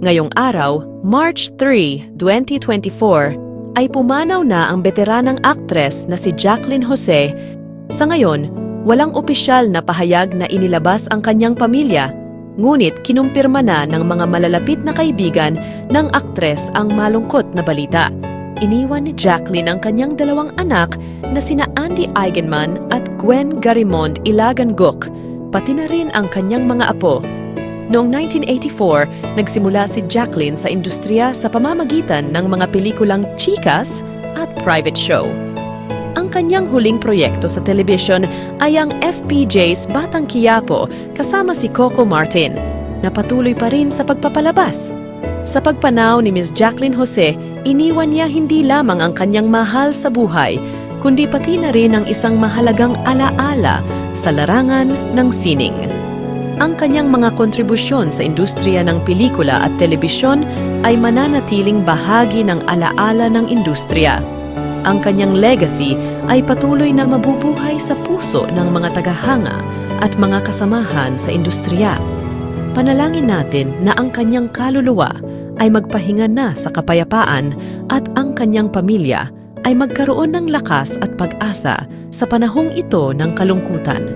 Ngayong araw, March 3, 2024, ay pumanaw na ang veteranang aktres na si Jacqueline Jose. Sa ngayon, walang opisyal na pahayag na inilabas ang kanyang pamilya, ngunit kinumpirma na ng mga malalapit na kaibigan ng aktres ang malungkot na balita. Iniwan ni Jacqueline ang kanyang dalawang anak na sina Andy Eigenman at Gwen Garimond Ilagan Guk, pati na rin ang kanyang mga apo. Noong 1984, nagsimula si Jacqueline sa industriya sa pamamagitan ng mga pelikulang Chicas at Private Show. Ang kanyang huling proyekto sa telebisyon ay ang FPJ's Batang Quiapo kasama si Coco Martin, na patuloy pa rin sa pagpapalabas. Sa pagpanaw ni Ms. Jacqueline Jose, iniwan niya hindi lamang ang kanyang mahal sa buhay, kundi pati na rin ang isang mahalagang alaala sa larangan ng sining. Ang kanyang mga kontribusyon sa industriya ng pelikula at telebisyon ay mananatiling bahagi ng alaala ng industriya. Ang kanyang legacy ay patuloy na mabubuhay sa puso ng mga tagahanga at mga kasamahan sa industriya. Panalangin natin na ang kanyang kaluluwa ay magpahinga na sa kapayapaan at ang kanyang pamilya ay magkaroon ng lakas at pag-asa sa panahong ito ng kalungkutan.